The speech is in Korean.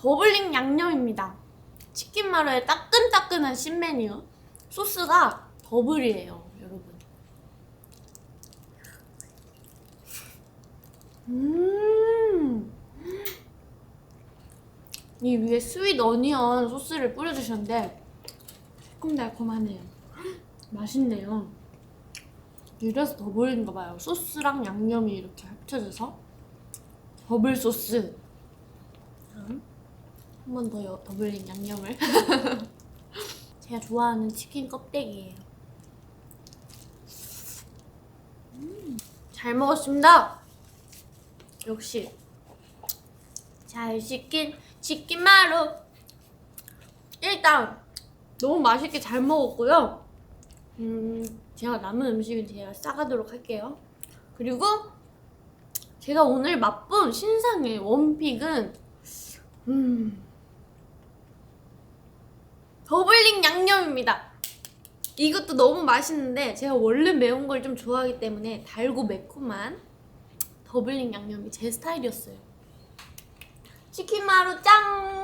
더블링 양념입니다. 치킨 마루의 따끈따끈한 신메뉴. 소스가 더블이에요, 여러분. 음. 이 위에 스윗 어니언 소스를 뿌려주셨는데 새콤달콤하네요. 맛있네요. 이래서 더블인가 봐요. 소스랑 양념이 이렇게 합쳐져서 더블 소스. 한 번 더 더블링 양념을. 제가 좋아하는 치킨 껍데기예요. 음, 잘 먹었습니다. 역시 잘 시킨 치킨 마루. 일단 너무 맛있게 잘 먹었고요. 음, 제가 남은 음식은 제가 싸가도록 할게요. 그리고 제가 오늘 맛본 신상의 원픽은 음 더블링 양념입니다. 이것도 너무 맛있는데 제가 원래 매운 걸 좀 좋아하기 때문에 달고 매콤한 더블링 양념이 제 스타일이었어요. 치킨 마루 짱!